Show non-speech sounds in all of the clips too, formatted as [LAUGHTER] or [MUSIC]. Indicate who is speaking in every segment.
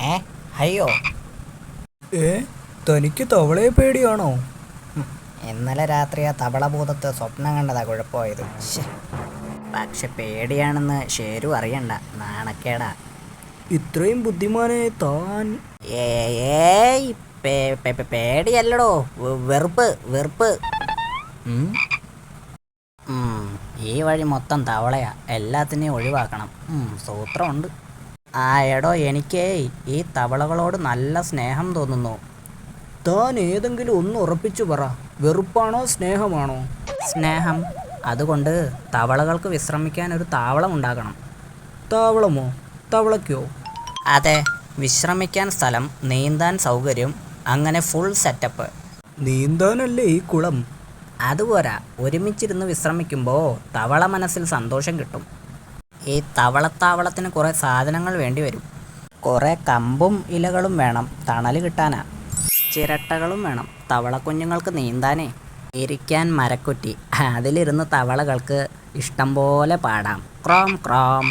Speaker 1: ഏ? അയ്യോ.
Speaker 2: ഏ? തനിക്ക് തവളയെ പേടിയാണോ?
Speaker 1: ഇന്നലെ രാത്രി ആ തവളഭൂതത്ത് സ്വപ്നം കണ്ടതാ കുഴപ്പമായത്. പക്ഷെ പേടിയാണെന്ന് ഷേരു അറിയണ്ട. നാണക്കേടാ.
Speaker 2: ഇത്രയും ബുദ്ധിമാനെ താൻ
Speaker 1: ഏയ്. പേടിയല്ലടോ. വെറുപ്പ് വെറുപ്പ്. ഈ വഴി മൊത്തം തവളയാ. എല്ലാത്തിനെയും ഒഴിവാക്കണം. സൂത്രമുണ്ട്. ആ എടോ എനിക്കേ ഈ തവളകളോട് നല്ല സ്നേഹം തോന്നുന്നു.
Speaker 2: താൻ ഏതെങ്കിലും ഒന്ന് ഉറപ്പിച്ചു പറ. വെറുപ്പാണോ സ്നേഹമാണോ?
Speaker 1: സ്നേഹം. അതുകൊണ്ട് തവളകൾക്ക് വിശ്രമിക്കാൻ ഒരു താവളം ഉണ്ടാക്കണം
Speaker 2: താവളമോ? തവളയ്ക്കോ?
Speaker 1: അതെ വിശ്രമിക്കാൻ സ്ഥലം നീന്താൻ സൗകര്യം അങ്ങനെ ഫുൾ സെറ്റപ്പ്
Speaker 2: നീന്താനല്ലേ ഈ കുളം?
Speaker 1: അതുപോരാ ഒരുമിച്ചിരുന്ന് വിശ്രമിക്കുമ്പോൾ തവള മനസ്സിൽ സന്തോഷം കിട്ടും. ഈ തവളത്താവളത്തിന് കുറേ സാധനങ്ങൾ വേണ്ടി വരും. കുറേ കമ്പും ഇലകളും വേണം തണൽ കിട്ടാനാ. ചിരട്ടകളും വേണം തവളക്കുഞ്ഞുങ്ങൾക്ക് നീന്താനേ. ഇരിക്കാൻ മരക്കുറ്റി. അതിലിരുന്ന് തവളകൾക്ക് ഇഷ്ടം പോലെ പാടാം. ക്രോം ക്രോം.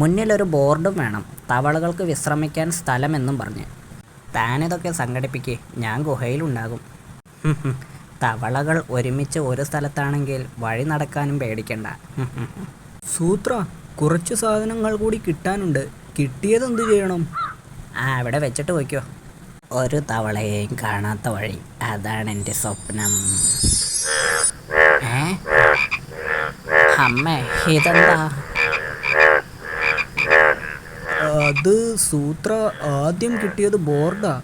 Speaker 1: മുന്നിലൊരു ബോർഡും വേണം തവളകൾക്ക് വിശ്രമിക്കാൻ സ്ഥലമെന്നും പറഞ്ഞ്. താനിതൊക്കെ സംഘടിപ്പിക്കേ ഞാൻ ഗുഹയിലുണ്ടാകും. [LAUGHS] തവളകൾ ഒരുമിച്ച് ഒരു സ്ഥലത്താണെങ്കിൽ വഴി നടക്കാനും പേടിക്കണ്ട. [LAUGHS]
Speaker 2: സൂത്ര കുറച്ച് സാധനങ്ങൾ കൂടി കിട്ടാനുണ്ട്. കിട്ടിയത് എന്ത് ചെയ്യണം?
Speaker 1: ആ അവിടെ വെച്ചിട്ട് പോയിക്കോ. ഒരു തവളയെയും കാണാത്ത വഴി. അതാണ് എന്റെ സ്വപ്നം. അമ്മേ ഇതെന്താ?
Speaker 2: അത് സൂത്ര ആദ്യം കിട്ടിയത് ബോർഡാ.